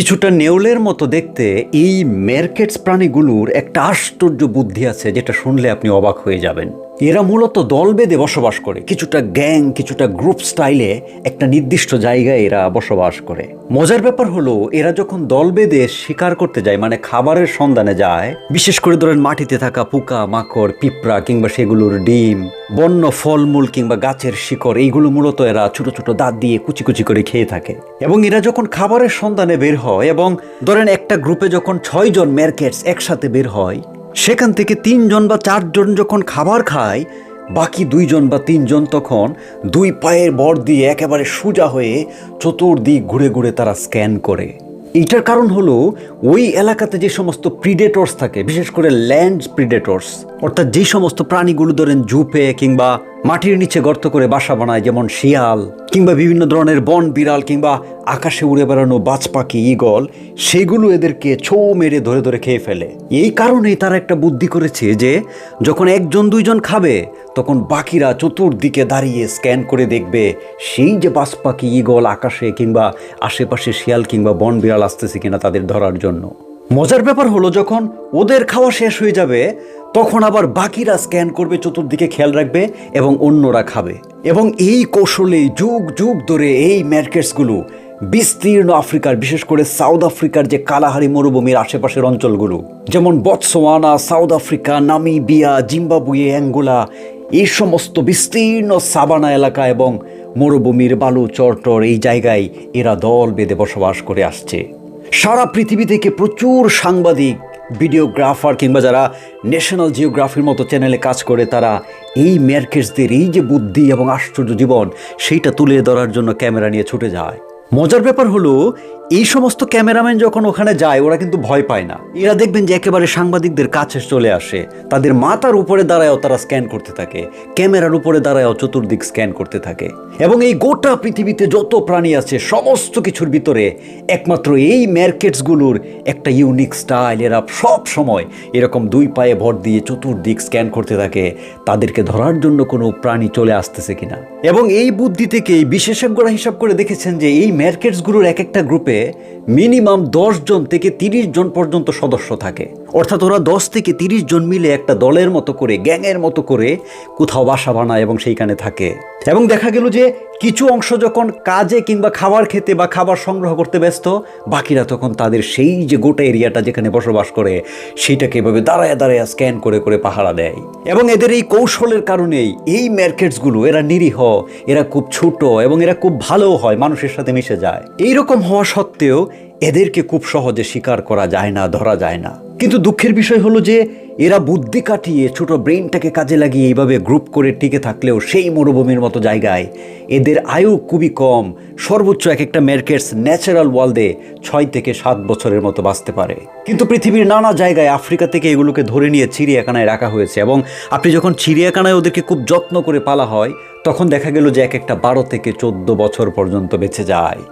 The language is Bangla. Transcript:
কিছুটা নেউলের মতো দেখতে এই মেরকেটস প্রাণীগুলোর একটা আশ্চর্য বুদ্ধি আছে যেটা শুনলে আপনি অবাক হয়ে যাবেন। এরা মূলত দল বেঁধে বসবাস করে। কিছুটা গ্যাং, কিছুটা গ্রুপ স্টাইলে একটা নির্দিষ্ট জায়গায় এরা বসবাস করে। মজার ব্যাপার হলো, এরা যখন দল বেঁধে শিকার করতে যায় মানে খাবারের সন্ধানে যায়, বিশেষ করে ধরেন মাটিতে থাকা পোকা, মাকড়, পিঁপড়া কিংবা সেগুলোর ডিম, বন্য ফলমূল কিংবা গাছের শিকড়, এইগুলো মূলত এরা ছোট ছোট দাঁত দিয়ে কুচি কুচি করে খেয়ে থাকে। এবং এরা যখন খাবারের সন্ধানে বের হয় এবং ধরেন একটা গ্রুপে যখন ছয়জন ম্যারকেটস একসাথে বের হয় সেখান থেকে তিনজন বা চারজন যখন খাবার খায়, বাকি দুইজন বা তিনজন তখন দুই পায়ের বর দিয়ে একেবারে সোজা হয়ে চতুর্দিক ঘুরে ঘুরে তারা স্ক্যান করে। এইটার কারণ হলো, ওই এলাকাতে যে সমস্ত প্রিডেটর্স থাকে, বিশেষ করে ল্যান্ড প্রিডেটর্স অর্থাৎ যে সমস্ত প্রাণীগুলো ধরেন জুপে কিংবা মাটির নিচে গর্ত করে বাসা বানায়, যেমন শিয়াল, কিংবা বিভিন্ন ধরনের বন বিড়াল, কিংবা আকাশে উড়ে বেড়ানো বাজ পাখি ইগল সেগুলো এদেরকে ছৌ মেরে ধরে ধরে খেয়ে ফেলে। এই কারণেই তারা একটা বুদ্ধি করেছে যে, যখন একজন, দুইজন খাবে, তখন বাকিরা চতুর্দিকে দাঁড়িয়ে স্ক্যান করে দেখবে সেই যে বাজ পাখি ইগল আকাশে, কিংবা আশেপাশে শিয়াল, কিংবা বন বিড়াল আসতেছে কিনা তাদের ধরার জন্য। মজার ব্যাপার হলো, যখন ওদের খাওয়া শেষ হয়ে যাবে, তখন আবার বাকিরা স্ক্যান করবে, চতুর্দিকে খেয়াল রাখবে এবং অন্যরা খাবে। এবং এই কৌশলে যুগ যুগ ধরে এই ম্যার্কেটসগুলো বিস্তীর্ণ আফ্রিকার, বিশেষ করে সাউথ আফ্রিকার যে কালাহারি মরুভূমির আশেপাশের অঞ্চলগুলো, যেমন Botswana South Africa, Namibia, Zimbabwe, Angola, এই সমস্ত বিস্তীর্ণ সাবানা এলাকা এবং মরুভূমির বালু চরটর এই জায়গায় এরা দল বেঁধে বসবাস করে আসছে। সারা পৃথিবী থেকে প্রচুর সাংবাদিক, ভিডিওগ্রাফার কিংবা যারা ন্যাশনাল জিওগ্রাফির মতো চ্যানেলে কাজ করে, তারা এই ম্যারকেটসদের এই যে বুদ্ধি এবং আশ্চর্য জীবন, সেইটা তুলে ধরার জন্য ক্যামেরা নিয়ে ছুটে যায়। মজার ব্যাপার হলো, এই সমস্ত ক্যামেরাম্যান যখন ওখানে যায়, ওরা কিন্তু ভয় পায় না। এরা দেখবেন যে একেবারে সাংবাদিকদের কাছে চলে আসে। তাদের মাথার উপরে দাঁড়ায়ও তারা স্ক্যান করতে থাকে। ক্যামেরার উপরে দাঁড়ায়ও চতুর্দিক স্ক্যান করতে থাকে। এবং এই গোটা পৃথিবীতে যত প্রাণী আছে, সমস্ত কিছুর ভিতরে একমাত্র এই ম্যারকেটসগুলোর একটা ইউনিক স্টাইল। এরা সব সময় এরকম দুই পায়ে ভর দিয়ে চতুর্দিক স্ক্যান করতে থাকে। তাদেরকে ধরার জন্য কোনো প্রাণী চলে আসতেছে কিনা? এবং এই বুদ্ধি থেকে বিশেষজ্ঞরা হিসাব করে দেখেছেন যে এই ম্যারকেটসগুলোর এক একটা গ্রুপে মিনিমাম দশ জন থেকে তিরিশ জন পর্যন্ত সদস্য থাকে। অর্থাৎ ওরা দশ থেকে তিরিশ জন মিলে একটা দলের মতো করে, গ্যাংয়ের মতো করে কোথাও বাসা বানায় এবং সেইখানে থাকে। এবং দেখা গেল যে কিছু অংশ যখন কাজে কিংবা খাবার খেতে বা খাবার সংগ্রহ করতে ব্যস্ত, বাকিরা তখন তাদের সেই যে গোটা এরিয়াটা যেখানে বসবাস করে সেইটাকে এভাবে দাঁড়ায় দাঁড়ায় স্ক্যান করে করে পাহারা দেয়। এবং এদের এই কৌশলের কারণেই এই মার্কেটসগুলো, এরা নিরীহ, এরা খুব ছোট এবং এরা খুব ভালো হয়, মানুষের সাথে মিশে যায়। এই রকম হওয়া সত্ত্বেও এদেরকে খুব সহজে শিকার করা যায় না, ধরা যায় না। কিন্তু দুঃখের বিষয় হলো যে এরা বুদ্ধি কাটিয়ে ছোট ব্রেনটাকে কাজে লাগিয়ে এইভাবে গ্রুপ করে টিকে থাকলেও সেই মরুভূমির মতো জায়গায় এদের আয়ু খুবই কম, সর্বোচ্চ এক একটা মেরকেটস ন্যাচারাল ওয়ার্ল্ডে ছয় থেকে সাত বছরের মতো বাঁচতে পারে। কিন্তু পৃথিবীর নানা জায়গায় আফ্রিকা থেকে এগুলোকে ধরে নিয়ে চিড়িয়াখানায় রাখা হয়েছে এবং আপনি যখন চিড়িয়াখানায় ওদেরকে খুব যত্ন করে পালা হয়, তখন দেখা গেল যে এক একটা বারো থেকে চোদ্দ বছর পর্যন্ত বেঁচে যায়।